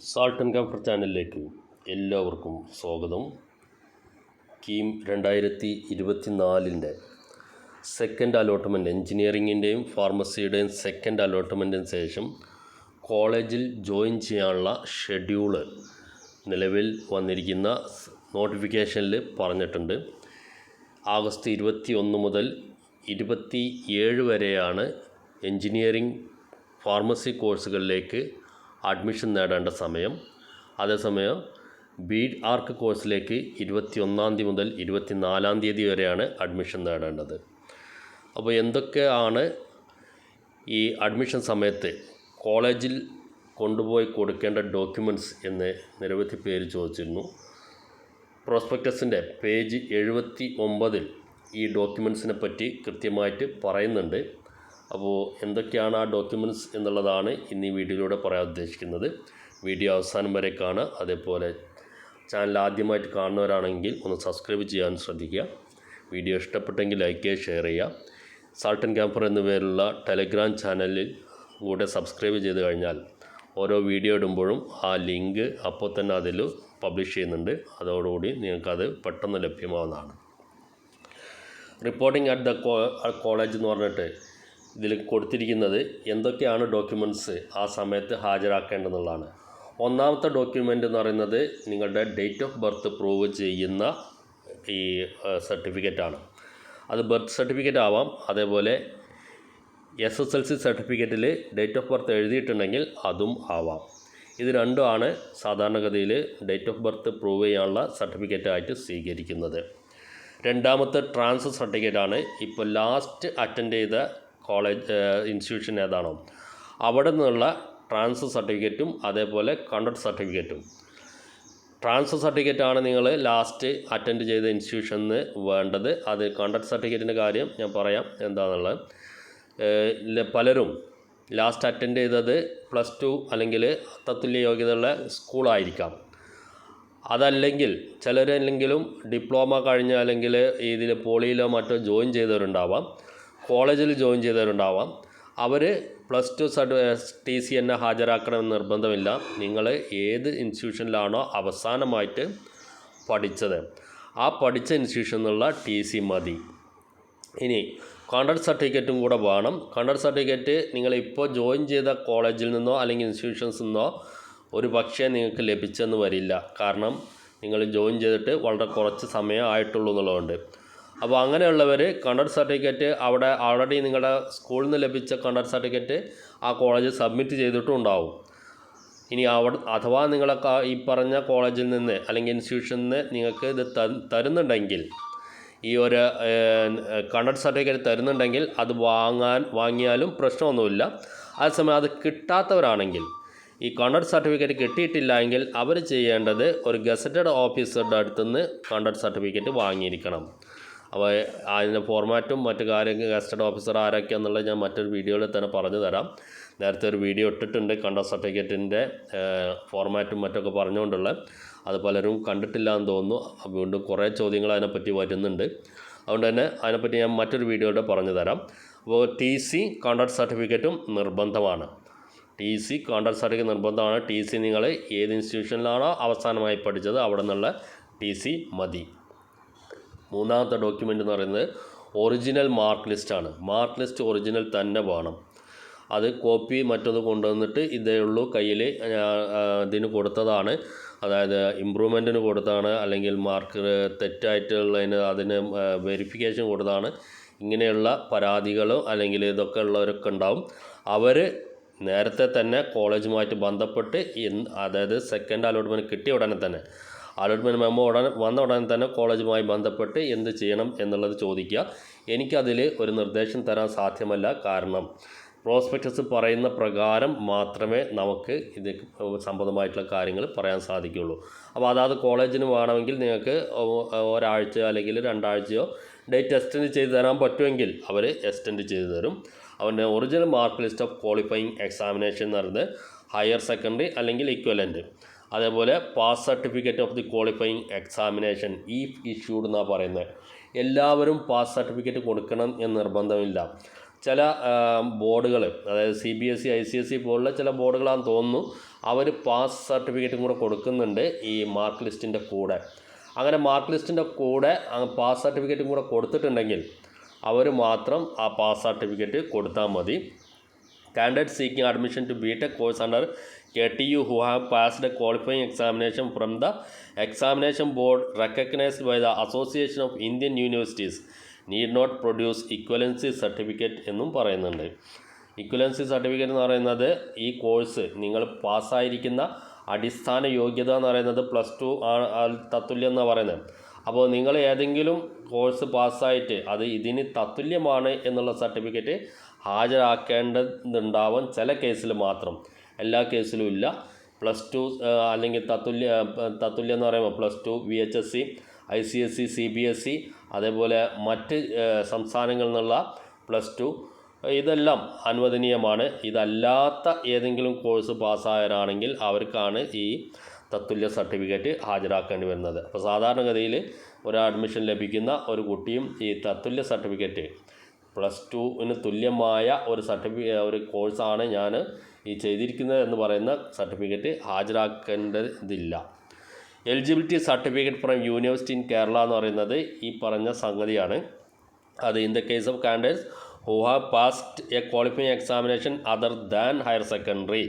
Salt and comfort ചാനലിലേക്ക് എല്ലാവർക്കും സ്വാഗതം. കീം രണ്ടായിരത്തി ഇരുപത്തി നാലിന്റെ സെക്കൻഡ് അലോട്ട്മെന്റ് എൻജിനീയറിങ്ങിന്റെയും ഫാർമസിയുടെയും സെക്കൻഡ് അലോട്ട്മെന്റിന് ശേഷം കോളേജിൽ ജോയിൻ ചെയ്യാനുള്ള ഷെഡ്യൂൾ നിലവിൽ വന്നിരിക്കുന്ന നോട്ടിഫിക്കേഷനിൽ പറഞ്ഞിട്ടുണ്ട്. ആഗസ്റ്റ് ഇരുപത്തി ഒന്ന് മുതൽ ഇരുപത്തി ഏഴ് വരെയാണ് എൻജിനീയറിംഗ് ഫാർമസി കോഴ്സുകളിലേക്ക് അഡ്മിഷൻ നേടേണ്ട സമയം. അതേസമയം ബി ആർക്ക് കോഴ്സിലേക്ക് ഇരുപത്തി ഒന്നാം തീയതി മുതൽ ഇരുപത്തി നാലാം തീയതി വരെയാണ് അഡ്മിഷൻ നേടേണ്ടത്. അപ്പോൾ എന്തൊക്കെയാണ് ഈ അഡ്മിഷൻ സമയത്ത് കോളേജിൽ കൊണ്ടുപോയി കൊടുക്കേണ്ട ഡോക്യുമെന്റ്സ് എന്ന് നിരവധി പേര് ചോദിച്ചിരുന്നു. പ്രോസ്പെക്ടസിന്റെ പേജ് എഴുപത്തി ഒമ്പതിൽ ഈ ഡോക്യുമെൻസിനെ പറ്റി കൃത്യമായിട്ട് പറയുന്നുണ്ട്. അപ്പോൾ എന്തൊക്കെയാണ് ആ ഡോക്യുമെന്റ്സ് എന്നുള്ളതാണ് ഇന്ന് ഈ വീഡിയോയിലൂടെ പറയാൻ ഉദ്ദേശിക്കുന്നത്. വീഡിയോ അവസാനം വരെ കാണുക. അതേപോലെ ചാനൽ ആദ്യമായിട്ട് കാണുന്നവരാണെങ്കിൽ ഒന്ന് സബ്സ്ക്രൈബ് ചെയ്യാൻ ശ്രദ്ധിക്കുക. വീഡിയോ ഇഷ്ടപ്പെട്ടെങ്കിൽ ലൈക്ക് ചെയ്യുക ഷെയർ ചെയ്യുക. സാൾട്ടൻ ക്യാമ്പർ എന്ന പേരുള്ള ടെലഗ്രാം ചാനലിൽ കൂടെ സബ്സ്ക്രൈബ് ചെയ്ത് കഴിഞ്ഞാൽ ഓരോ വീഡിയോ ഇടുമ്പോഴും ആ ലിങ്ക് അപ്പോൾ തന്നെ അതിൽ പബ്ലിഷ് ചെയ്യുന്നുണ്ട്. അതോടുകൂടി നിങ്ങൾക്കത് പെട്ടെന്ന് ലഭ്യമാവുന്നതാണ്. റിപ്പോർട്ടിംഗ് അറ്റ് ദ കോളേജ് എന്ന് പറഞ്ഞിട്ട് ഇതിൽ കൊടുത്തിരിക്കുന്നത് എന്തൊക്കെയാണ് ഡോക്യുമെന്റ്സ് ആ സമയത്ത് ഹാജരാക്കേണ്ടതെന്നുള്ളതാണ്. ഒന്നാമത്തെ ഡോക്യുമെന്റ് എന്ന് പറയുന്നത് നിങ്ങളുടെ ഡേറ്റ് ഓഫ് ബർത്ത് പ്രൂവ് ചെയ്യുന്ന ഈ സർട്ടിഫിക്കറ്റാണ് അത് ബർത്ത് സർട്ടിഫിക്കറ്റ് ആവാം. അതേപോലെ എസ് എസ് എൽ സി സർട്ടിഫിക്കറ്റിൽ ഡേറ്റ് ഓഫ് ബർത്ത് എഴുതിയിട്ടുണ്ടെങ്കിൽ അതും ആവാം. ഇത് രണ്ടുമാണ് സാധാരണഗതിയിൽ ഡേറ്റ് ഓഫ് ബർത്ത് പ്രൂവ് ചെയ്യാനുള്ള സർട്ടിഫിക്കറ്റായിട്ട് സ്വീകരിക്കുന്നത്. രണ്ടാമത്തെ ട്രാൻസ്ഫർ സർട്ടിഫിക്കറ്റാണ് ഇപ്പോൾ ലാസ്റ്റ് അറ്റൻഡ് ചെയ്ത കോളേജ് ഇൻസ്റ്റിറ്റ്യൂഷൻ ഏതാണോ അവിടെ നിന്നുള്ള ട്രാൻസ്ഫർ സർട്ടിഫിക്കറ്റും അതേപോലെ കണ്ടക്ട് സർട്ടിഫിക്കറ്റും. ട്രാൻസ്ഫർ സർട്ടിഫിക്കറ്റാണ് നിങ്ങൾ ലാസ്റ്റ് അറ്റൻഡ് ചെയ്ത ഇൻസ്റ്റിറ്റ്യൂഷനിൽ വേണ്ടത്. അത് കണ്ടക്ട് സർട്ടിഫിക്കറ്റിന്റെ കാര്യം ഞാൻ പറയാം എന്താണെന്നുള്ളത് പലരും ലാസ്റ്റ് അറ്റൻഡ് ചെയ്തത് പ്ലസ് ടു അല്ലെങ്കിൽ തത്തുല്യ യോഗ്യതയുള്ള സ്കൂളായിരിക്കാം അതല്ലെങ്കിൽ ചിലരല്ലെങ്കിലും ഡിപ്ലോമ കഴിഞ്ഞ അല്ലെങ്കിൽ ഇതിൽ പോളിയിലോ മറ്റോ ജോയിൻ ചെയ്തവരുണ്ടാവാം. കോളേജിൽ ജോയിൻ ചെയ്തവരുണ്ടാവാം. അവർ പ്ലസ് ടു ടി സി എന്നെ ഹാജരാക്കണമെന്ന് നിർബന്ധമില്ല. നിങ്ങൾ ഏത് ഇൻസ്റ്റിറ്റ്യൂഷനിലാണോ അവസാനമായിട്ട് പഠിച്ചത്. ആ പഠിച്ച ഇൻസ്റ്റിറ്റ്യൂഷനിൽ നിന്നുള്ള ടി സി മതി. ഇനി കോൺട്രാക്ട് സർട്ടിഫിക്കറ്റും കൂടെ വേണം. കോൺട്രാക്ട് സർട്ടിഫിക്കറ്റ് നിങ്ങൾ ഇപ്പോൾ ജോയിൻ ചെയ്ത കോളേജിൽ നിന്നോ അല്ലെങ്കിൽ ഇൻസ്റ്റിറ്റ്യൂഷൻസിൽ നിന്നോ ഒരു പക്ഷേ നിങ്ങൾക്ക് ലഭിച്ചെന്ന് വരില്ല. കാരണം നിങ്ങൾ ജോയിൻ ചെയ്തിട്ട് വളരെ കുറച്ച് സമയം ആയിട്ടുള്ളൂ എന്നുള്ളതുകൊണ്ട്. അപ്പോൾ അങ്ങനെയുള്ളവർ കണ്ടക്ട് സർട്ടിഫിക്കറ്റ് അവിടെ ഓൾറെഡി നിങ്ങളുടെ സ്കൂളിൽ നിന്ന് ലഭിച്ച കണ്ടക്ട് സർട്ടിഫിക്കറ്റ് ആ കോളേജ് സബ്മിറ്റ് ചെയ്തിട്ടുണ്ടാവും. ഇനി അവിടെ അഥവാ നിങ്ങളെ ഈ പറഞ്ഞ കോളേജിൽ നിന്ന് അല്ലെങ്കിൽ ഇൻസ്റ്റിറ്റ്യൂഷനിൽ നിന്ന് നിങ്ങൾക്ക് ഇത് തരുന്നുണ്ടെങ്കിൽ ഈ ഒരു കണ്ടക്ട് സർട്ടിഫിക്കറ്റ് തരുന്നുണ്ടെങ്കിൽ അത് വാങ്ങാൻ വാങ്ങിയാലും പ്രശ്നമൊന്നുമില്ല. അതേസമയം അത് കിട്ടാത്തവരാണെങ്കിൽ ഈ കണ്ടക്ട് സർട്ടിഫിക്കറ്റ് കിട്ടിയിട്ടില്ല എങ്കിൽ അവർ ചെയ്യേണ്ടത് ഒരു ഗസറ്റഡ് ഓഫീസറുടെ അടുത്തുനിന്ന് കണ്ടക്ട് സർട്ടിഫിക്കറ്റ് വാങ്ങിയിരിക്കണം. അപ്പോൾ അതിന്റെ ഫോർമാറ്റും മറ്റു കാര്യങ്ങൾ ഗസ്റ്റഡ് ഓഫീസർ ആരൊക്കെ എന്നുള്ളത് ഞാൻ മറ്റൊരു വീഡിയോയിൽ തന്നെ പറഞ്ഞു തരാം. നേരത്തെ ഒരു വീഡിയോ ഇട്ടിട്ടുണ്ട് കണ്ട സർട്ടിഫിക്കറ്റിന്റെ ഫോർമാറ്റും മറ്റൊക്കെ പറഞ്ഞുകൊണ്ടുള്ള. അത് പലരും കണ്ടിട്ടില്ല എന്ന് തോന്നുന്നു. വീണ്ടും കുറേ ചോദ്യങ്ങൾ അതിനെപ്പറ്റി വരുന്നുണ്ട്. അതുകൊണ്ട് തന്നെ അതിനെപ്പറ്റി ഞാൻ മറ്റൊരു വീഡിയോയുടെ പറഞ്ഞു തരാം. അപ്പോൾ ടി സി കോൺട്രാക്ട് സർട്ടിഫിക്കറ്റും നിർബന്ധമാണ്. ടി സി കോൺട്രാക്ട് സർട്ടിഫിക്കറ്റ് നിർബന്ധമാണ്. ടി സി നിങ്ങൾ ഏത് ഇൻസ്റ്റിറ്റ്യൂഷനിലാണോ അവസാനമായി പഠിച്ചത്? അവിടെ നിന്നുള്ള ടി സി മതി. മൂന്നാമത്തെ ഡോക്യുമെന്റ് എന്ന് പറയുന്നത് ഒറിജിനൽ മാർക്ക് ലിസ്റ്റാണ് മാർക്ക് ലിസ്റ്റ് ഒറിജിനൽ തന്നെ വേണം. അത് കോപ്പി മറ്റൊന്ന് കൊണ്ടുവന്നിട്ട് ഇതേ ഉള്ളൂ. കയ്യിൽ ഇതിന് കൊടുത്തതാണ്. അതായത് ഇമ്പ്രൂവ്മെന്റിന് കൊടുത്താണ്. അല്ലെങ്കിൽ മാർക്ക് തെറ്റായിട്ടുള്ളതിന് അതിന് വെരിഫിക്കേഷൻ കൊടുത്താണ്. ഇങ്ങനെയുള്ള പരാതികളോ അല്ലെങ്കിൽ ഇതൊക്കെ ഉള്ളവരൊക്കെ ഉണ്ടാവും. അവർ നേരത്തെ തന്നെ കോളേജുമായിട്ട് ബന്ധപ്പെട്ട് അതായത് സെക്കൻഡ് അലോട്ട്മെന്റ് കിട്ടിയ ഉടനെ തന്നെ അലോട്ട്മെന്റ് മെമ്മോ ഉടനെ വന്ന ഉടനെ തന്നെ കോളേജുമായി ബന്ധപ്പെട്ട് എന്ത് ചെയ്യണം എന്നുള്ളത് ചോദിക്കുക. എനിക്കതിൽ ഒരു നിർദ്ദേശം തരാൻ സാധ്യമല്ല. കാരണം പ്രോസ്പെക്ടസ് പറയുന്ന പ്രകാരം മാത്രമേ നമുക്ക് ഇത് സംബന്ധമായിട്ടുള്ള കാര്യങ്ങൾ പറയാൻ സാധിക്കുകയുള്ളൂ. അപ്പോൾ അതാത് കോളേജിന് വേണമെങ്കിൽ നിങ്ങൾക്ക് ഒരാഴ്ചയോ ഒരാഴ്ച അല്ലെങ്കിൽ രണ്ടാഴ്ചയോ ഡേറ്റ് എക്സ്റ്റെൻഡ് ചെയ്ത് തരാൻ പറ്റുമെങ്കിൽ അവർ എക്സ്റ്റെൻഡ് ചെയ്ത് തരും. അവന്റെ original mark list of qualifying examination എന്ന് പറയുന്നത് ഹയർ സെക്കൻഡറി അല്ലെങ്കിൽ ഇക്വലന്റ് അതേപോലെ pass certificate of the qualifying examination ഈ ഇഷ്യൂഡ് എന്നാണ് പറയുന്നത് എല്ലാവരും പാസ് സർട്ടിഫിക്കറ്റ് കൊടുക്കണം എന്ന് നിർബന്ധമില്ല. ചില ബോർഡുകൾ അതായത് C B S C I C S C പോലുള്ള ചില ബോർഡുകളാണെന്ന് തോന്നുന്നു അവർ പാസ് സർട്ടിഫിക്കറ്റും കൂടെ കൊടുക്കുന്നുണ്ട് ഈ മാർക്ക് ലിസ്റ്റിന്റെ കൂടെ. അങ്ങനെ മാർക്ക് ലിസ്റ്റിന്റെ കൂടെ പാസ് സർട്ടിഫിക്കറ്റും കൂടെ കൊടുത്തിട്ടുണ്ടെങ്കിൽ അവർ മാത്രം ആ പാസ് സർട്ടിഫിക്കറ്റ് കൊടുത്താൽ മതി. Candidate seeking admission to B tech course under KTU who have passed passed qualifying examination from the examination board recognized by the Association of Indian Universities need not produce equivalency certificate എന്നും പറയുന്നുണ്ട്. Equivalency certificate എന്ന് പറയുന്നത് ഈ course നിങ്ങൾ പാസ്സായിരിക്കുന്ന അടിസ്ഥാന യോഗ്യത എന്ന് പറയുന്നത് പ്ലസ് ടു തത്തുല്യം എന്നാണ് പറയുന്നത്. അപ്പോൾ നിങ്ങൾ ഏതെങ്കിലും കോഴ്സ് പാസ്സായിട്ട് അത് ഇതിന് തത്തുല്യമാണ് എന്നുള്ള സർട്ടിഫിക്കറ്റ് ഹാജരാക്കേണ്ടതുണ്ടാവും ചില കേസിൽ മാത്രം. എല്ലാ കേസിലും ഇല്ല. പ്ലസ് ടു അല്ലെങ്കിൽ തത്തുല്യ തത്തുല്യം എന്ന് പറയുമ്പോൾ plus two V H S C I C S C C B S C അതേപോലെ മറ്റ് സംസ്ഥാനങ്ങളിൽ നിന്നുള്ള പ്ലസ് ടു. ഇതെല്ലാം അനുവദനീയമാണ്. ഇതല്ലാത്ത ഏതെങ്കിലും കോഴ്സ് പാസ്സായവരാണെങ്കിൽ അവർക്കാണ് ഈ തത്തുല്യ സർട്ടിഫിക്കറ്റ് ഹാജരാക്കേണ്ടി വരുന്നത്. അപ്പോൾ സാധാരണഗതിയിൽ ഒരു അഡ്മിഷൻ ലഭിക്കുന്ന ഒരു കുട്ടിയും ഈ തത്തുല്യ സർട്ടിഫിക്കറ്റ് പ്ലസ് ടുവിന് തുല്യമായ ഒരു സർട്ടിഫി ഒരു കോഴ്സാണ് ഞാൻ ഈ ചെയ്തിരിക്കുന്നത് എന്ന് പറയുന്ന certificate ഹാജരാക്കേണ്ടതില്ല. Eligibility certificate from university in Kerala എന്ന് പറയുന്നത് ഈ പറഞ്ഞ സംഗതിയാണ്. അത് in the case of candidates who have passed a qualify examination other than higher secondary.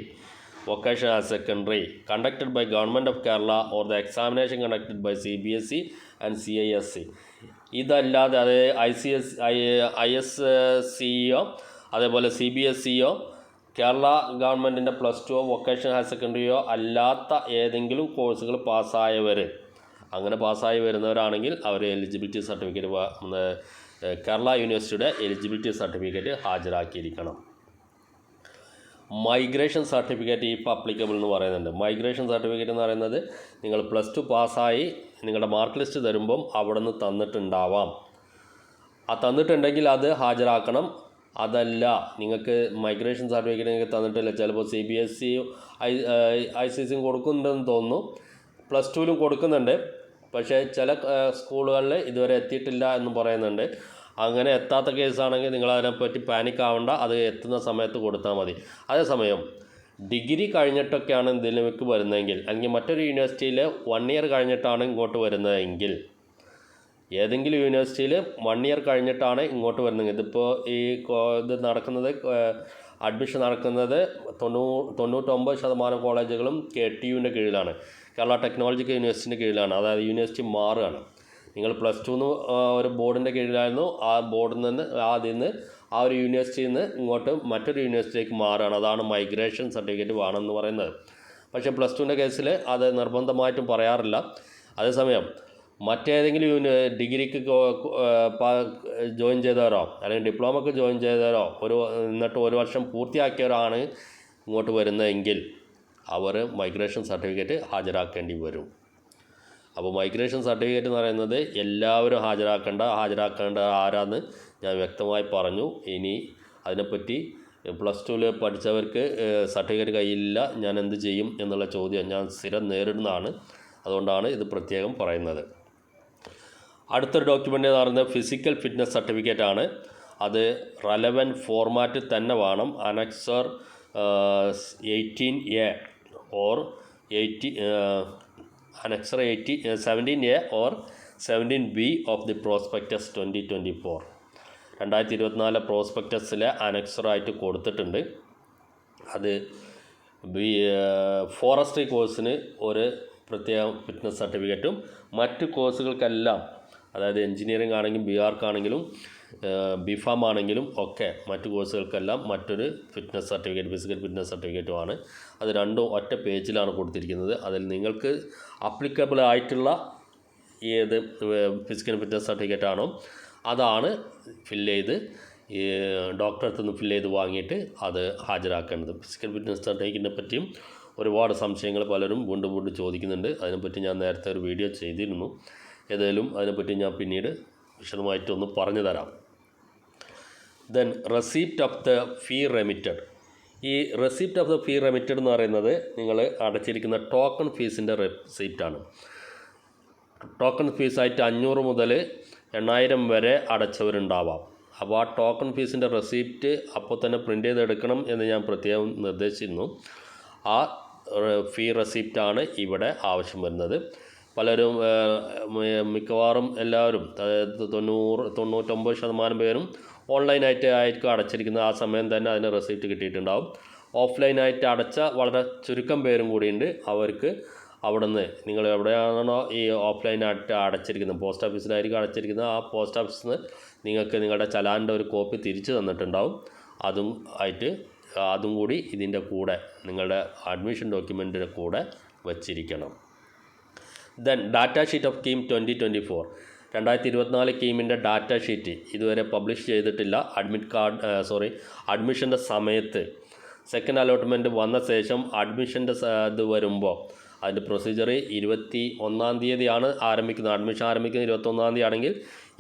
Vocation higher secondary conducted by government of Kerala or the examination conducted by C B S C and C I S C ഇതല്ലാതെ അത് I C S I I S CEO അതേപോലെ C B S CO Kerala ഗവൺമെന്റിന്റെ plus ടുവോ vocational higher സെക്കൻഡറിയോ അല്ലാത്ത ഏതെങ്കിലും കോഴ്സുകൾ പാസ്സായവർ അങ്ങനെ പാസ്സായി വരുന്നവരാണെങ്കിൽ അവർ എലിജിബിലിറ്റി സർട്ടിഫിക്കറ്റ് കേരള യൂണിവേഴ്സിറ്റിയുടെ എലിജിബിലിറ്റി സർട്ടിഫിക്കറ്റ് ഹാജരാക്കിയിരിക്കണം. മൈഗ്രേഷൻ സർട്ടിഫിക്കറ്റ് ഇപ്പോൾ അപ്ലിക്കബിൾ എന്ന് പറയുന്നുണ്ട്. മൈഗ്രേഷൻ സർട്ടിഫിക്കറ്റ് എന്ന് പറയുന്നത് നിങ്ങൾ പ്ലസ് ടു പാസ്സായി നിങ്ങളുടെ മാർക്ക് ലിസ്റ്റ് തരുമ്പം അവിടെ നിന്ന് തന്നിട്ടുണ്ടാവാം. ആ തന്നിട്ടുണ്ടെങ്കിൽ അത് ഹാജരാക്കണം. അതല്ല നിങ്ങൾക്ക് മൈഗ്രേഷൻ സർട്ടിഫിക്കറ്റ് നിങ്ങൾക്ക് തന്നിട്ടില്ല. ചിലപ്പോൾ C B S C I I C സിയും കൊടുക്കുന്നുണ്ടെന്ന് തോന്നുന്നു. പ്ലസ് ടുവിലും കൊടുക്കുന്നുണ്ട്. പക്ഷേ ചില സ്കൂളുകളിൽ ഇതുവരെ എത്തിയിട്ടില്ല എന്ന് പറയുന്നുണ്ട്. അങ്ങനെ എത്താത്ത കേസാണെങ്കിൽ നിങ്ങൾ അതിനെപ്പറ്റി പാനിക് ആവണ്ട അത് എത്തുന്ന സമയത്ത് കൊടുത്താൽ മതി. അതേസമയം ഡിഗ്രി കഴിഞ്ഞിട്ടൊക്കെയാണ് ഇതിലേക്ക് വരുന്നതെങ്കിൽ അല്ലെങ്കിൽ മറ്റൊരു യൂണിവേഴ്സിറ്റിയിൽ വൺ ഇയർ കഴിഞ്ഞിട്ടാണ് ഇങ്ങോട്ട് വരുന്നതെങ്കിൽ ഏതെങ്കിലും യൂണിവേഴ്സിറ്റിയിൽ വൺ ഇയർ കഴിഞ്ഞിട്ടാണ് ഇങ്ങോട്ട് വരുന്നത് ഇതിപ്പോൾ ഈ ഇത് നടക്കുന്നത് അഡ്മിഷൻ നടക്കുന്നത് തൊണ്ണൂ തൊണ്ണൂറ്റൊമ്പത് ശതമാനം കോളേജുകളും കെ ടി യുവിന്റെ കീഴിലാണ്. കേരള ടെക്നോളജിക്കൽ യൂണിവേഴ്സിറ്റിന്റെ കീഴിലാണ്. അതായത് യൂണിവേഴ്സിറ്റി മാറുകയാണ്. നിങ്ങൾ പ്ലസ് ടു ഒരു ബോർഡിന്റെ കീഴിലായിരുന്നു. ആ ബോർഡിൽ നിന്ന് അതിൽ നിന്ന് ആ ഒരു യൂണിവേഴ്സിറ്റിയിൽ നിന്ന് ഇങ്ങോട്ട് മറ്റൊരു യൂണിവേഴ്സിറ്റിയിലേക്ക് മാറുകയാണ്. അതാണ് മൈഗ്രേഷൻ സർട്ടിഫിക്കറ്റ് വേണമെന്ന് പറയുന്നത്. പക്ഷേ പ്ലസ് ടുവിന്റെ കേസിൽ അത് നിർബന്ധമായിട്ടും പറയാറില്ല. അതേസമയം മറ്റേതെങ്കിലും യൂണി ഡിഗ്രിക്ക് ജോയിൻ ചെയ്തവരോ അല്ലെങ്കിൽ ഡിപ്ലോമക്ക് ജോയിൻ ചെയ്തവരോ ഒരു എന്നിട്ട് ഒരു വർഷം പൂർത്തിയാക്കിയവരാണ് ഇങ്ങോട്ട് വരുന്നതെങ്കിൽ അവർ മൈഗ്രേഷൻ സർട്ടിഫിക്കറ്റ് ഹാജരാക്കേണ്ടി വരും. അപ്പോൾ മൈഗ്രേഷൻ സർട്ടിഫിക്കറ്റ് എന്ന് പറയുന്നത് എല്ലാവരും ഹാജരാക്കേണ്ട ഹാജരാക്കേണ്ട ആരാന്ന് ഞാൻ വ്യക്തമായി പറഞ്ഞു. ഇനി അതിനെപ്പറ്റി പ്ലസ് ടുവിൽ പഠിച്ചവർക്ക് സർട്ടിഫിക്കറ്റ് കയ്യിലില്ല ഞാൻ എന്ത് ചെയ്യും എന്നുള്ള ചോദ്യം ഞാൻ സ്ഥിരം നേരിടുന്നതാണ്. അതുകൊണ്ടാണ് ഇത് പ്രത്യേകം പറയുന്നത്. അടുത്തൊരു ഡോക്യുമെന്റ് എന്ന് പറയുന്നത്? ഫിസിക്കൽ ഫിറ്റ്നസ് സർട്ടിഫിക്കറ്റ് ആണ്. അത് റലവന്റ് ഫോർമാറ്റ് തന്നെ വേണം. Annexure eighteen A or eighty annexure eighty seventeen A or seventeen B of the prospectus twenty twenty four രണ്ടായിരത്തി ഇരുപത്തിനാല് പ്രോസ്പെക്ടസിലെ അനക്സറായിട്ട് കൊടുത്തിട്ടുണ്ട്. അത് ബി ഫോറസ്ട്രി കോഴ്സിന് ഒരു പ്രത്യേക ഫിറ്റ്നസ് സർട്ടിഫിക്കറ്റും മറ്റ് കോഴ്സുകൾക്കെല്ലാം അതായത് എഞ്ചിനീയറിംഗ് ആണെങ്കിലും ബി ആർക്കാണെങ്കിലും ബിഫാം ആണെങ്കിലും ഒക്കെ മറ്റു കോഴ്സുകൾക്കെല്ലാം മറ്റൊരു ഫിറ്റ്നസ് സർട്ടിഫിക്കറ്റ് ഫിസിക്കൽ ഫിറ്റ്നസ് സർട്ടിഫിക്കറ്റുമാണ് അത് രണ്ടും ഒറ്റ പേജിലാണ് കൊടുത്തിരിക്കുന്നത്. അതിൽ നിങ്ങൾക്ക് അപ്ലിക്കബിൾ ആയിട്ടുള്ള ഏത് ഫിസിക്കൽ ഫിറ്റ്നസ് സർട്ടിഫിക്കറ്റ് ആണോ അതാണ് ഫില്ല് ചെയ്ത് ഈ ഡോക്ടറടുത്ത് നിന്ന് ഫില്ല് ചെയ്ത് വാങ്ങിയിട്ട് അത് ഹാജരാക്കേണ്ടത്. ഫിസിക്കൽ ഫിറ്റ്നസ് സർട്ടിഫിക്കറ്റിനെ പറ്റിയും ഒരുപാട് സംശയങ്ങൾ പലരും വീണ്ടും വീണ്ടും ചോദിക്കുന്നുണ്ട്. അതിനെപ്പറ്റി ഞാൻ നേരത്തെ ഒരു വീഡിയോ ചെയ്തിരുന്നു. ഏതായാലും അതിനെപ്പറ്റി ഞാൻ പിന്നീട് വിശദമായിട്ടൊന്ന് പറഞ്ഞു തരാം. Then receipt of the fee remitted ഈ receipt of the fee remitted എന്ന് പറയുന്നത് നിങ്ങൾ അടച്ചിരിക്കുന്ന ടോക്കൺ ഫീസിന്റെ റെസീപ്റ്റാണ് ടോക്കൺ ഫീസായിട്ട് അഞ്ഞൂറ് മുതൽ എണ്ണായിരം വരെ അടച്ചവരുണ്ടാവാം. അപ്പോൾ ആ ടോക്കൺ ഫീസിന്റെ റെസിപ്റ്റ് അപ്പോൾ തന്നെ പ്രിന്റ് ചെയ്തെടുക്കണം എന്ന് ഞാൻ പ്രത്യേകം നിർദ്ദേശിച്ചിരുന്നു. ആ ഫീ റെസിപ്റ്റാണ് ഇവിടെ ആവശ്യം വരുന്നത്. പലരും മിക്കവാറും എല്ലാവരും തൊണ്ണൂറ് തൊണ്ണൂറ്റൊമ്പത് ശതമാനം പേരും ഓൺലൈനായിട്ട് ആയിരിക്കും അടച്ചിരിക്കുന്നത്. ആ സമയം തന്നെ അതിന് റെസിപ്റ്റ് കിട്ടിയിട്ടുണ്ടാവും. ഓഫ്ലൈനായിട്ട് അടച്ച വളരെ ചുരുക്കം പേരും കൂടിയുണ്ട്. അവർക്ക് അവിടുന്ന് നിങ്ങൾ എവിടെയാണോ ഈ ഓഫ്ലൈനായിട്ട് അടച്ചിരിക്കുന്നത് പോസ്റ്റ് ഓഫീസിലായിരിക്കും അടച്ചിരിക്കുന്നത്. ആ പോസ്റ്റ് ഓഫീസിൽ നിന്ന് നിങ്ങൾക്ക് നിങ്ങളുടെ ചലാന്റെ ഒരു കോപ്പി തിരിച്ചു തന്നിട്ടുണ്ടാവും. അതും ആയിട്ട് അതും കൂടി ഇതിന്റെ കൂടെ നിങ്ങളുടെ അഡ്മിഷൻ ഡോക്യുമെന്റിന്റെ കൂടെ വച്ചിരിക്കണം. Then data sheet of KEAM twenty twenty four രണ്ടായിരത്തി ഇരുപത്തിനാല് കീമിന്റെ ഡാറ്റ ഷീറ്റ് ഇതുവരെ പബ്ലിഷ് ചെയ്തിട്ടില്ല അഡ്മിറ്റ് കാർഡ് സോറി അഡ്മിഷന്റെ സമയത്ത് സെക്കൻഡ് അലോട്ട്മെന്റ് വന്ന ശേഷം അഡ്മിഷന്റെ ഇത് വരുമ്പോൾ അതിന്റെ പ്രൊസീജിയർ ഇരുപത്തി ഒന്നാം തീയതിയാണ് ആരംഭിക്കുന്നത്. അഡ്മിഷൻ ആരംഭിക്കുന്നത് ഇരുപത്തൊന്നാം തീയതി ആണെങ്കിൽ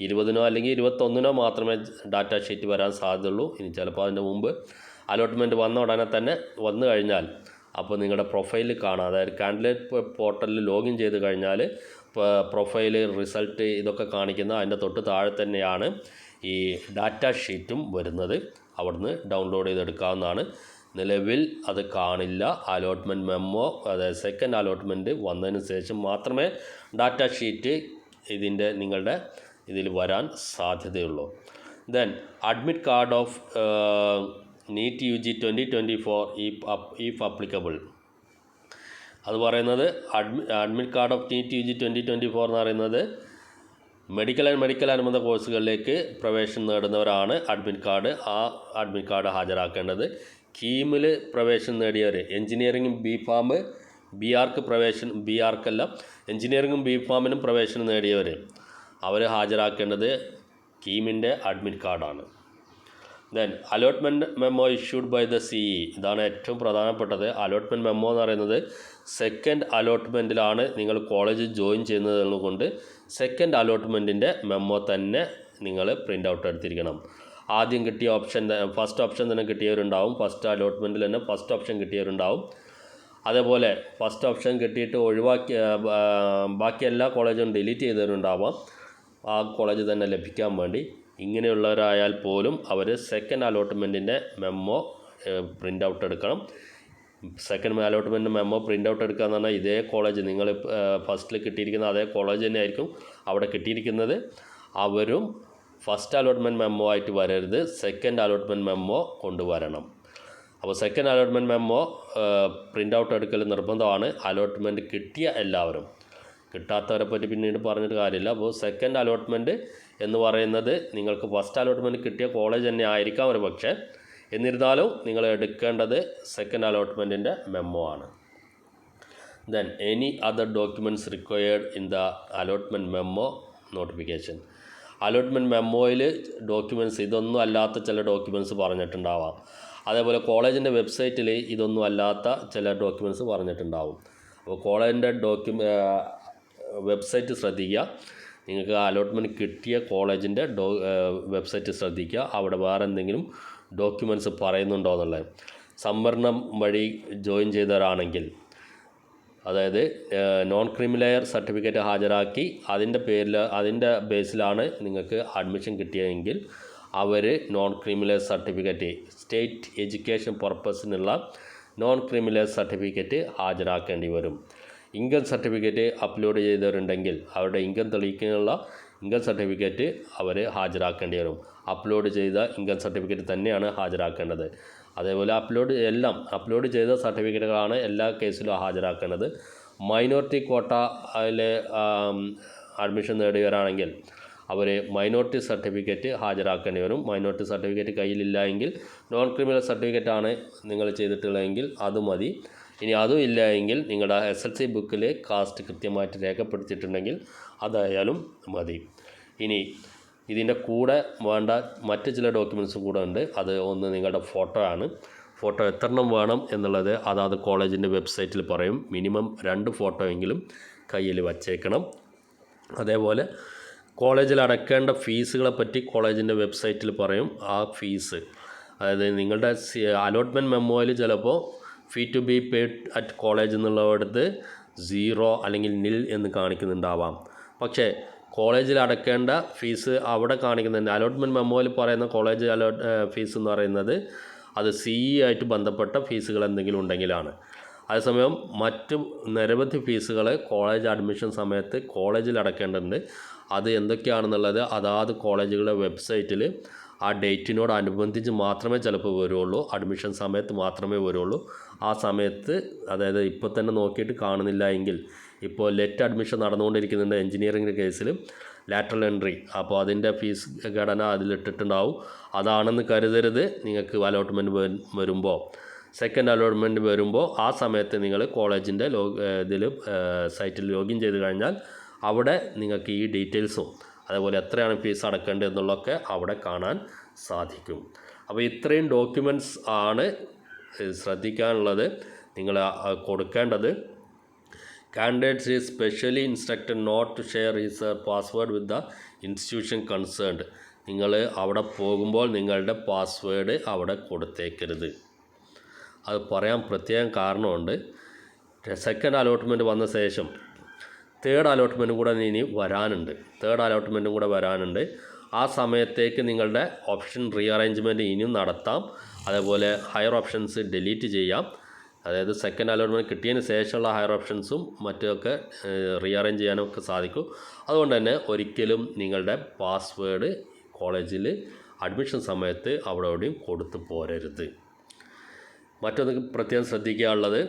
ഇരുപതിനോ അല്ലെങ്കിൽ ഇരുപത്തൊന്നിനോ മാത്രമേ ഡാറ്റ ഷീറ്റ് വരാൻ സാധ്യതയുള്ളൂ. ഇനി ചിലപ്പോൾ അതിന്റെ മുമ്പ് അലോട്ട്മെന്റ് വന്ന ഉടനെ തന്നെ വന്നു കഴിഞ്ഞാൽ അപ്പോൾ നിങ്ങളുടെ പ്രൊഫൈലിൽ കാണാം. അതായത് കാൻഡിഡേറ്റ് പോർട്ടലിൽ ലോഗിൻ ചെയ്ത് കഴിഞ്ഞാൽ പ്രൊഫൈൽ റിസൾട്ട് ഇതൊക്കെ കാണിക്കുന്ന അതിന്റെ തൊട്ട് താഴെ തന്നെയാണ് ഈ ഡാറ്റ ഷീറ്റും വരുന്നത്. അവിടുന്ന് ഡൗൺലോഡ് ചെയ്തെടുക്കാവുന്നതാണ്. നിലവിൽ അത് കാണില്ല. അലോട്ട്മെന്റ് മെമ്മോ അതായത് സെക്കൻഡ് അലോട്ട്മെന്റ് വന്നതിന് ശേഷം മാത്രമേ ഡാറ്റ ഷീറ്റ് ഇതിന്റെ നിങ്ങളുടെ ഇതിൽ വരാൻ സാധ്യതയുള്ളൂ. Then admit card of NEET U G twenty twenty four if applicable. അത് പറയുന്നത് അഡ്മി admit card of NEET U G twenty twenty four എന്ന് പറയുന്നത് മെഡിക്കൽ ആൻഡ് മെഡിക്കൽ അനുബന്ധ കോഴ്സുകളിലേക്ക് പ്രവേശനം നേടുന്നവരാണ് അഡ്മിറ്റ് കാർഡ്. ആ അഡ്മിറ്റ് കാർഡ് ഹാജരാക്കേണ്ടത്. കീമിൽ പ്രവേശനം നേടിയവർ എഞ്ചിനീയറിംഗും ബി ഫാം ബി ആർക്ക് പ്രവേശനം ബി ആർക്കല്ല എഞ്ചിനീയറിംഗും ബി ഫാമിനും പ്രവേശനം നേടിയവർ. അവർ ഹാജരാക്കേണ്ടത് കീമിന്റെ അഡ്മിറ്റ് കാർഡാണ്. Then allotment memo issued by the C E ഇതാണ് ഏറ്റവും പ്രധാനപ്പെട്ടത്. അലോട്ട്മെന്റ് മെമ്മോ എന്ന് പറയുന്നത് സെക്കൻഡ് അലോട്ട്മെന്റിലാണ് നിങ്ങൾ കോളേജ് ജോയിൻ ചെയ്യുന്നത് കൊണ്ട് സെക്കൻഡ് അലോട്ട്മെന്റിന്റെ മെമ്മോ തന്നെ നിങ്ങൾ പ്രിന്റ് ഔട്ട് എടുത്തിരിക്കണം. ആദ്യം കിട്ടിയ ഓപ്ഷൻ ഫസ്റ്റ് ഓപ്ഷൻ തന്നെ കിട്ടിയവരുണ്ടാവും. ഫസ്റ്റ് അലോട്ട്മെന്റിൽ തന്നെ ഫസ്റ്റ് ഓപ്ഷൻ കിട്ടിയവരുണ്ടാവും. അതേപോലെ ഫസ്റ്റ് ഓപ്ഷൻ കിട്ടിയിട്ട് ഒഴിവാക്കി ബാക്കി എല്ലാ കോളേജും ഡിലീറ്റ് ചെയ്തവരുണ്ടാവാം. ആ കോളേജ് തന്നെ ലഭിക്കാൻ വേണ്ടി. ഇങ്ങനെയുള്ളവരായാൽ പോലും അവർ സെക്കൻഡ് അലോട്ട്മെന്റിന്റെ മെമ്മോ പ്രിന്റ് ഔട്ട് എടുക്കണം. Second allotment memo print out എടുക്കുക എന്ന് പറഞ്ഞാൽ ഇതേ കോളേജ് നിങ്ങൾ ഫസ്റ്റിൽ കിട്ടിയിരിക്കുന്ന അതേ കോളേജ് തന്നെ ആയിരിക്കും അവിടെ കിട്ടിയിരിക്കുന്നത്. അവരും ഫസ്റ്റ് അലോട്ട്മെന്റ് മെമ്മോ ആയിട്ട് വരരുത്. സെക്കൻഡ് അലോട്ട്മെന്റ് മെമ്മോ കൊണ്ടുവരണം. അപ്പോൾ second allotment memo print out എടുക്കൽ നിർബന്ധമാണ്. അലോട്ട്മെന്റ് കിട്ടിയ എല്ലാവരും. കിട്ടാത്തവരെ പറ്റി പിന്നീട് പറഞ്ഞിട്ട് കാര്യമില്ല. അപ്പോൾ സെക്കൻഡ് അലോട്ട്മെന്റ് എന്ന് പറയുന്നത് നിങ്ങൾക്ക് ഫസ്റ്റ് അലോട്ട്മെന്റ് കിട്ടിയ കോളേജ് തന്നെ ആയിരിക്കാം ഒരു പക്ഷേ. എന്നിരുന്നാലും നിങ്ങൾ എടുക്കേണ്ടത് സെക്കൻഡ് അലോട്ട്മെന്റിന്റെ മെമ്മോ ആണ്. Then any other documents required in the allotment memo notification allotment മെമ്മോയിൽ documents ഇതൊന്നും അല്ലാത്ത ചില ഡോക്യുമെന്റ്സ് പറഞ്ഞിട്ടുണ്ടാവാം. അതേപോലെ കോളേജിന്റെ വെബ്സൈറ്റിൽ ഇതൊന്നും അല്ലാത്ത ചില ഡോക്യുമെന്റ്സ് പറഞ്ഞിട്ടുണ്ടാവും. അപ്പോൾ കോളേജിന്റെ ഡോക്യുമെ വെബ്സൈറ്റ് ശ്രദ്ധിക്കുക. നിങ്ങൾക്ക് അലോട്ട്മെന്റ് കിട്ടിയ കോളേജിന്റെ ഡോ വെബ്സൈറ്റ് ശ്രദ്ധിക്കുക. അവിടെ വേറെ എന്തെങ്കിലും ഡോക്യുമെന്റ്സ് പറയുന്നുണ്ടോ എന്നുള്ളത്. സംവരണം വഴി ജോയിൻ ചെയ്തവരാണെങ്കിൽ അതായത് നോൺ ക്രിമിലെയർ സർട്ടിഫിക്കറ്റ് ഹാജരാക്കി അതിന്റെ പേരിൽ അതിന്റെ ബേസിലാണ് നിങ്ങൾക്ക് അഡ്മിഷൻ കിട്ടിയതെങ്കിൽ അവർ non creamy layer certificate state education പർപ്പസിനുള്ള non creamy layer certificate ഹാജരാക്കേണ്ടി വരും. ഇൻകം സർട്ടിഫിക്കറ്റ് അപ്ലോഡ് ചെയ്തവരുണ്ടെങ്കിൽ അവരുടെ ഇൻകം തെളിയിക്കാനുള്ള ഇൻകം സർട്ടിഫിക്കറ്റ് അവർ ഹാജരാക്കേണ്ടി വരും. അപ്ലോഡ് ചെയ്ത ഇൻകം സർട്ടിഫിക്കറ്റ് തന്നെയാണ് ഹാജരാക്കേണ്ടത്. അതേപോലെ അപ്ലോഡ് എല്ലാം അപ്ലോഡ് ചെയ്ത സർട്ടിഫിക്കറ്റുകളാണ് എല്ലാ കേസിലും ഹാജരാക്കേണ്ടത്. മൈനോറിറ്റി കോട്ട അതിൽ അഡ്മിഷൻ നേടിയവരാണെങ്കിൽ അവർ മൈനോറിറ്റി സർട്ടിഫിക്കറ്റ് ഹാജരാക്കേണ്ടി വരും. മൈനോറിറ്റി സർട്ടിഫിക്കറ്റ് കയ്യിലില്ല എങ്കിൽ നോൺ ക്രിമിനൽ സർട്ടിഫിക്കറ്റാണ് നിങ്ങൾ ചെയ്തിട്ടുള്ളതെങ്കിൽ അത് മതി. ഇനി അതും ഇല്ല എങ്കിൽ നിങ്ങളുടെ എസ് എൽ സി ബുക്കിൽ കാസ്റ്റ് കൃത്യമായിട്ട് രേഖപ്പെടുത്തിയിട്ടുണ്ടെങ്കിൽ അതായാലും മതി. ഇനി ഇതിന്റെ കൂടെ വേണ്ട മറ്റ് ചില ഡോക്യുമെന്റ്സും കൂടെ ഉണ്ട്. അത് ഒന്ന് നിങ്ങളുടെ ഫോട്ടോ ആണ്. ഫോട്ടോ എത്രണ്ണം വേണം എന്നുള്ളത് അതാത് കോളേജിന്റെ വെബ്സൈറ്റിൽ പറയും. മിനിമം രണ്ട് ഫോട്ടോ എങ്കിലും കയ്യിൽ വച്ചേക്കണം. അതേപോലെ കോളേജിൽ അടക്കേണ്ട ഫീസുകളെ പറ്റി കോളേജിന്റെ വെബ്സൈറ്റിൽ പറയും. ആ ഫീസ് അതായത് നിങ്ങളുടെ അലോട്ട്മെന്റ് മെമ്മോയിൽ ചിലപ്പോൾ fee to be paid at college എന്നുള്ളിടത്ത് സീറോ അല്ലെങ്കിൽ നിൽ എന്ന് കാണിക്കുന്നുണ്ടാവാം. പക്ഷേ കോളേജിൽ അടക്കേണ്ട ഫീസ് അവിടെ കാണിക്കുന്നുണ്ട്. അലോട്ട്മെന്റ് മെമ്മോയിൽ പറയുന്ന കോളേജ് അലോട്ട് ഫീസ് എന്ന് പറയുന്നത് അത് സി ഇ ആയിട്ട് ബന്ധപ്പെട്ട ഫീസുകൾ എന്തെങ്കിലും ഉണ്ടെങ്കിലാണ്. അതേസമയം മറ്റ് നിരവധി ഫീസുകൾ കോളേജ് അഡ്മിഷൻ സമയത്ത് കോളേജിൽ അടയ്ക്കേണ്ടതുണ്ട് അത് എന്തൊക്കെയാണെന്നുള്ളത് അതാത് കോളേജുകളുടെ വെബ്സൈറ്റിൽ ആ ഡേറ്റിനോട് ഡേറ്റിനോടനുബന്ധിച്ച് മാത്രമേ ചിലപ്പോൾ വരുള്ളൂ. അഡ്മിഷൻ സമയത്ത് മാത്രമേ വരുള്ളൂ. ആ സമയത്ത് അതായത് ഇപ്പോൾ തന്നെ നോക്കിയിട്ട് കാണുന്നില്ല എങ്കിൽ ഇപ്പോൾ ലെറ്റ് അഡ്മിഷൻ നടന്നുകൊണ്ടിരിക്കുന്നുണ്ട് എഞ്ചിനീയറിംഗ് കേസിൽ. ലാറ്ററൽ എൻട്രി അപ്പോൾ അതിന്റെ ഫീസ് ഘടന അതിലിട്ടിട്ടുണ്ടാവും. അതാണെന്ന് കരുതരുത്. നിങ്ങൾക്ക് അലോട്ട്മെന്റ് വരുമ്പോൾ. സെക്കൻഡ് അലോട്ട്മെന്റ് വരുമ്പോൾ ആ സമയത്ത് നിങ്ങൾ കോളേജിന്റെ ലോ ഇതിൽ സൈറ്റിൽ ലോഗിൻ ചെയ്ത് കഴിഞ്ഞാൽ അവിടെ നിങ്ങൾക്ക് ഈ ഡീറ്റെയിൽസും അതേപോലെ എത്രയാണ് ഫീസ് അടക്കേണ്ടത് എന്നുള്ളതൊക്കെ അവിടെ കാണാൻ സാധിക്കും. അപ്പോൾ ഇത്രയും ഡോക്യുമെന്റ്സ് ആണ് ശ്രദ്ധിക്കാനുള്ളത്. നിങ്ങൾ കൊടുക്കേണ്ടത്. Candidates is specially instructed not to share his password with the institution concerned നിങ്ങൾ അവിടെ പോകുമ്പോൾ നിങ്ങളുടെ പാസ്വേഡ് അവിടെ കൊടുത്തേക്കരുത്. അത് പറയാൻ പ്രത്യേകം കാരണമുണ്ട്. സെക്കൻഡ് അലോട്ട്മെന്റ് വന്ന ശേഷം തേർഡ് അലോട്ട്മെന്റും കൂടെ ഇനി വരാനുണ്ട്. തേർഡ് അലോട്ട്മെന്റും കൂടെ വരാനുണ്ട്. ആ സമയത്തേക്ക് നിങ്ങളുടെ ഓപ്ഷൻ റീഅറേഞ്ച്മെന്റ് ഇനിയും നടത്താം. അതേപോലെ ഹയർ ഓപ്ഷൻസ് ഡിലീറ്റ് ചെയ്യാം. അതായത് സെക്കൻഡ് അലോട്ട്മെന്റ് കിട്ടിയതിന് ശേഷമുള്ള ഹയർ ഓപ്ഷൻസും മറ്റുമൊക്കെ റീഅറേഞ്ച് ചെയ്യാനൊക്കെ സാധിക്കും. അതുകൊണ്ട് തന്നെ ഒരിക്കലും നിങ്ങളുടെ പാസ്വേഡ് കോളേജിൽ അഡ്മിഷൻ സമയത്ത് അവിടെ എവിടെയും കൊടുത്തു പോരരുത്. മറ്റൊന്ന് പ്രത്യേകം ശ്രദ്ധിക്കാനുള്ളത്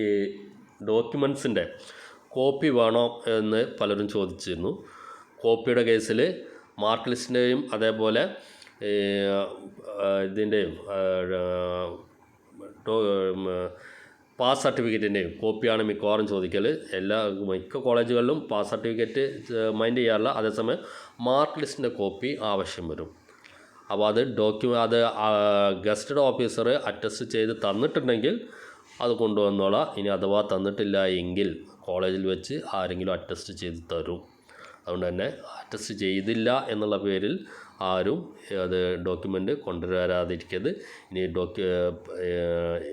ഈ ഡോക്യുമെൻസിന്റെ കോപ്പി വേണോ എന്ന് പലരും ചോദിച്ചിരുന്നു. കോപ്പിയുടെ കേസിൽ മാർക്ക് ലിസ്റ്റിന്റെയും അതേപോലെ ഇതിന്റെയും പാസ് സർട്ടിഫിക്കറ്റിന്റെയും കോപ്പിയാണ് മിക്കവാറും ചോദിക്കൽ എല്ലാ മിക്ക കോളേജുകളിലും പാസ് സർട്ടിഫിക്കറ്റ് മൈൻഡ് ചെയ്യാറില്ല. അതേസമയം മാർക്ക് ലിസ്റ്റിന്റെ കോപ്പി ആവശ്യം വരും. അപ്പോൾ അത് ഡോക്യു അത് ഗസ്റ്റഡ് ഓഫീസർ അറ്റസ്റ്റ് ചെയ്ത് തന്നിട്ടുണ്ടെങ്കിൽ അത് കൊണ്ടുവന്നോളാം. ഇനി അഥവാ തന്നിട്ടില്ല എങ്കിൽ കോളേജിൽ വെച്ച് ആരെങ്കിലും അറ്റസ്റ്റ് ചെയ്ത് തരും. അതുകൊണ്ട് തന്നെ അറ്റസ്റ്റ് ചെയ്തില്ല എന്നുള്ള പേരിൽ ആരും അത് ഡോക്യുമെന്റ് കൊണ്ടുവരാതിരിക്കരുത്. ഇനി ഡോക്യു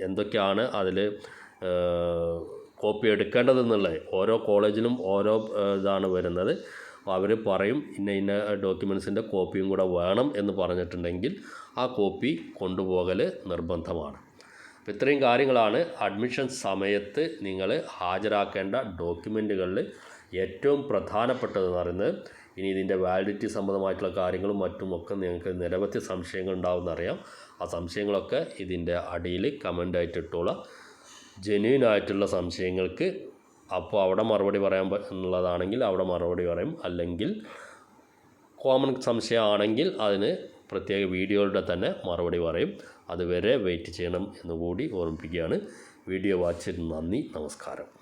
എന്തൊക്കെയാണ് അതിൽ കോപ്പി എടുക്കേണ്ടതെന്നുള്ളത്. ഓരോ കോളേജിലും ഓരോ ഇതാണ് വരുന്നത്. അവർ പറയും ഇന്ന ഇന്ന ഡോക്യുമെൻസിന്റെ കോപ്പിയും കൂടെ വേണം എന്ന് പറഞ്ഞിട്ടുണ്ടെങ്കിൽ ആ കോപ്പി കൊണ്ടുപോകൽ നിർബന്ധമാണ്. അപ്പോൾ ഇത്രയും കാര്യങ്ങളാണ്. അഡ്മിഷൻ സമയത്ത് നിങ്ങൾ ഹാജരാക്കേണ്ട ഡോക്യുമെന്റുകളിൽ ഏറ്റവും പ്രധാനപ്പെട്ടതെന്ന് പറയുന്നത് ഇനി ഇതിന്റെ വാലിഡിറ്റി സംബന്ധമായിട്ടുള്ള കാര്യങ്ങളും മറ്റുമൊക്കെ നിങ്ങൾക്ക് നിരവധി സംശയങ്ങൾ ഉണ്ടാവുമെന്നറിയാം ആ സംശയങ്ങളൊക്കെ ഇതിന്റെ അടിയിൽ കമന്റായിട്ട് ഇട്ടോളാം. ജെന്യൂൻ ആയിട്ടുള്ള സംശയങ്ങൾക്ക് അപ്പോൾ അവിടെ മറുപടി പറയാൻ എന്നുള്ളതാണെങ്കിൽ അവിടെ മറുപടി പറയും. അല്ലെങ്കിൽ കോമൺ സംശയമാണെങ്കിൽ അതിന് പ്രത്യേക വീഡിയോയുടെ തന്നെ മറുപടി പറയും. അതുവരെ വെയിറ്റ് ചെയ്യണം എന്നുകൂടി ഓർമ്മിപ്പിക്കുകയാണ്. വീഡിയോ വാച്ചിന് നന്ദി. നമസ്കാരം.